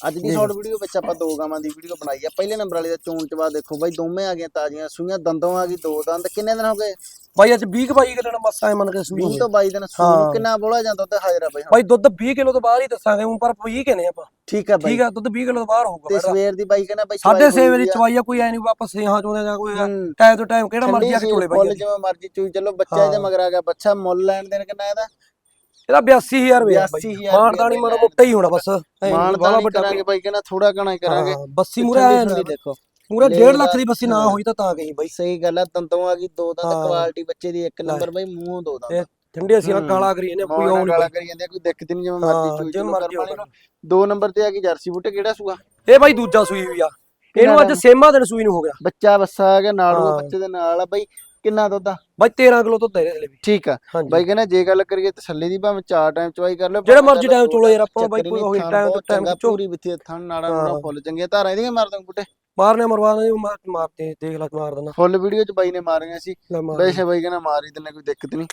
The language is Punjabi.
ਅੱਜ ਦੀ ਸ਼ਾਰਟ ਵੀਡੀਓ ਵਿੱਚ ਆਪਾਂ ਦੋ ਗਾਵਾਂ ਦੀ ਵੀਡੀਓ ਬਣਾਈ ਆ ਪਹਿਲੇ ਨੰਬਰ ਵਾਲੀ ਦਾ ਚੋਣ ਚਵਾ ਦੇਖੋ ਬਾਈ ਦੋਵੇਂ ਆ ਗਈਆਂ ਤਾਜ਼ੀਆਂ ਸੂਈਆਂ ਦੰਦੋਂ ਆ ਗਈ ਦੋ ਦੰਦ ਕਿੰਨੇ ਦਿਨ ਹੋ ਗਏ ਬਾਈ ਅੱਜ 20 22 ਕਿਲੋ ਨਾ ਮੱਸਾ ਮੰਨ ਕੇ ਸੂਈ 20 ਹੋਈ। ਤੋਂ 22 ਦਿਨ ਸੂਈ। ਕਿੰਨਾ ਬੋਲਾ ਜਾਂਦਾ ਉੱਤੇ ਹਾਜ਼ਰਾ ਬਾਈ ਹੁਣ ਬਾਈ ਦੁੱਧ 20 ਕਿਲੋ ਤੋਂ ਬਾਹਰ ਹੀ ਦੱਸਾਂਗੇ ਹੁਣ ਪਰ 20 ਕਹਿੰਦੇ ਆਪਾਂ ਠੀਕ ਆ ਬਾਈ ਠੀਕ ਆ ਦੁੱਧ 20 ਕਿਲੋ ਤੋਂ ਬਾਹਰ ਤੇ ਹੋਊਗਾ ਸਵੇਰ ਦੀ ਬਾਈ ਕਹਿੰਦਾ ਬਾਈ ਸਾਢੇ ਚਵਾਈ ਛੇ ਹੋਈ ਵਜੇ ਆ। ਚਵਾਈਆ ਕੋਈ ਐ ਨਹੀਂ ਵਾਪਸ ਸੇਹਾਂ ਚੋਂਦੇ ਜਾਂ ਕੋਈ। ਟਾਈਮ ਤੋਂ ਟਾਈਮ ਕਿਹੜਾ ਮਰਜ਼ੀ ਆ ਕੇ ਚੋਲੇ ਬਾਈ ਜਿਵੇਂ ਮਰਜ਼ੀ ਚੂਈ ਚਲੋ ਬੱਚਾ ਇਹਦੇ। ਮਗਰ ਆ ਗਿਆ ਬੱਚਾ ਮੁੱਲ ਲੈਣ ਦੇਣ ਕਿੰਨਾ ਇਹਦਾ ਇਹਦਾ 82000 ਰੁਪਏ ਆ ਬਾਈ। 82,000 ਮਾਨਦਾਨੀ ਮਾੜਾ ਮੋਟਾ ਹੀ ਹੋਣਾ ਬਸ। ਐਂ ਨੀ ਮਾਨ ਬਾਹਲਾ ਤਾਂ ਵੱਡਾ ਕਰਾਂਗੇ ਬਾਈ ਕਹਿੰਦਾ ਥੋੜਾ ਘਣਾ ਹੀ ਕਰਾਂਗੇ। ਬੱਸੀ ਮੂਰੇ ਆਇਆ ਨਾ ਦੇਖੋ। ਪੂਰਾ ਲੈ 1.5 ਲੱਖ ਦੀ ਬੱਸੀ ਨਾ। ਹੋਈ ਤਾਂ ਤਾਂ ਗਈ ਬਾਈ। ਸਹੀ ਗੱਲ ਆ ਦੰਦੋਂ ਆ ਗਈ ਦੋ ਦੰਦ। ਕੁਆਲਿਟੀ ਬੱਚੇ ਦੀ ਇੱਕ ਨੰਬਰ ਬਾਈ ਮੂੰਹ ਦੋ ਦੰਦ ਤੇ। ਠੰਡੇ ਅਸੀਂ। ਗਾਲਾਂ ਕਰੀ ਜਾਂਦੇ ਕੋਈ ਆਉਣ ਗਾਲਾਂ ਕਰੀ ਜਾਂਦੇ ਕੋਈ ਦਿੱਕਤ ਨਹੀਂ ਜਿਵੇਂ ਮਰਜ਼ੀ ਚੂਈ ਮਰਜ਼ੀ। ਦੋ ਨੰਬਰ ਤੇ ਆ ਗਈ ਜਰਸੀ ਬੂਟੇ ਕਿਹੜਾ ਸੂਆ? ਇਹ ਬਾਈ ਦੂਜਾ ਸੂਈ ਹੋਈ ਆ। ਇਹਨੂੰ ਅੱਜ? ਸੇਮਾ ਦਿਨ ਸੂਈ ਨੂੰ ਹੋ ਗਿਆ। ਬੱਚਾ ਬੱਸਾ ਆ ਗਿਆ ਨਾਲ ਉਹ। ਬੱਚੇ ਦੇ ਨਾਲ ਆ ਬਾਈ। ਕਿੰਨਾ ਦੁੱਧ ਆ? ਬਾਈ 13 ਕਿਲੋ ਤੋਂ ਦੇ ਦੇ ਵੀ। ਠੀਕ ਆ। ਹਾਂਜੀ। ਬਾਈ ਕਹਿੰਦਾ ਜੇ ਗੱਲ ਕਰੀਏ ਤਸੱਲੀ ਦੀ ਭਾਵੇਂ ਚਾਰ ਟਾਈਮ ਚਵਾਈ ਕਰ ਲਓ ਜਿਹੜਾ ਮਰਜ਼ੀ time ਚਲੋ ਯਾਰ ਆਪਾਂ ਬਾਈ ਹੀ ਕੋਈ ਉਹੀ time ਤੋਂ time ਚੋ। ਪੂਰੀ ਵਿੱਥੀ ਥਣ ਨਾੜਾ ਹਾਂ। ਨੂੜਾ ਫੁੱਲ ਚੰਗੀਆਂ ਧਾਰਾਂ ਇਹਦੀਆਂ ਮਾਰ ਦਾਂ ਬੂਟੇ। ਮਾਰਨੇ ਮਰਵਾਣਾ ਜੀ ਮਾਰ ਮਾਰਤੇ ਦੇਖ ਲੈ ਮਾਰ ਦੇਣਾ। ਫੁੱਲ ਵੀਡੀਓ ਚ ਬਾਈ ਨੇ ਮਾਰੀਆਂ ਸੀ। ਲੈ ਮਾਰ ਵੈਸੇ ਬਾਈ ਕਹਿੰਦਾ ਮਾਰ ਹੀ ਦਿੰਨੇ ਕੋਈ ਦਿੱਕਤ ਨਹੀਂ।